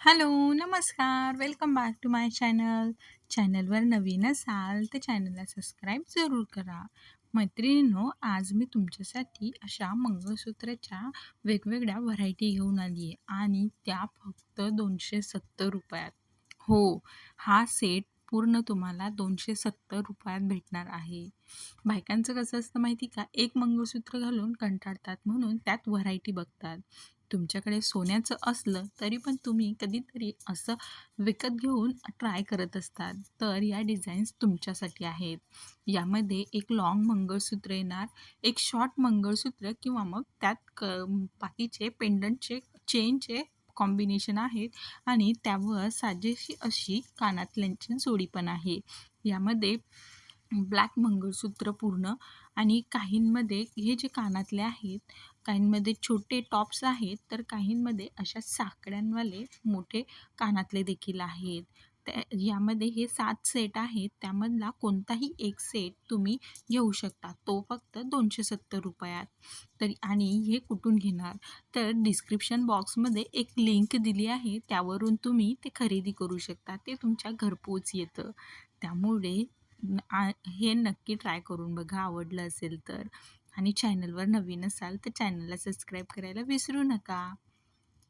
Hello, नमस्कार. Welcome back to my channel. चॅनलवर नवीन असाल तर चॅनलला सबस्क्राईब जरूर करा. मैत्रिणींनो, आज मी तुमच्यासाठी अशा मंगळसूत्राच्या वेगवेगळ्या व्हरायटी घेऊन आली आहे आणि त्या फक्त दोनशे सत्तर रुपयात हो, हा सेट पूर्ण तुम्हाला दोनशे सत्तर रुपयात भेटणार आहे. बायकांचं कसं असतं माहिती का? एक मंगळसूत्र घालून कंटाळतात म्हणून त्यात व्हरायटी बघतात. तुमच्याकडे सोन्याचं असलं तरी पण तुम्ही कधीतरी असं विकत घेऊन ट्राय करत असतात. तर या डिझाईन्स तुमच्यासाठी आहेत. यामध्ये एक लाँग मंगळसूत्र येणार, एक शॉर्ट मंगळसूत्र किंवा मग त्यात क बाकीचे पेंडंटचे, चेनचे कॉम्बिनेशन आहेत आणि त्यावर साजेशी अशी कानातल्यांची जोडी पण आहे. यामध्ये ब्लॅक मंगळसूत्र पूर्ण आणि काहींमध्ये हे जे कानातले आहेत, काहींमध्ये छोटे टॉप्स आहेत, तर काहींमध्ये अशा साकड्यांवाले मोठे कानातले देखील आहेत. त्या यामध्ये हे सात सेट आहेत. त्यामधला कोणताही एक सेट तुम्ही घेऊ शकता. तो फक्त दोनशे सत्तर रुपयात तर आणि हे कुठून घेणार? तर डिस्क्रिप्शन बॉक्समध्ये एक लिंक दिली आहे. त्यावरून तुम्ही ते खरेदी करू शकता. ते तुमच्या घरपोच येतं. त्यामुळे आ हे नक्की ट्राय करून बघा आवडलं असेल तर. आणि चॅनलवर नवीन असाल तर चॅनलला सबस्क्राईब करायला विसरू नका.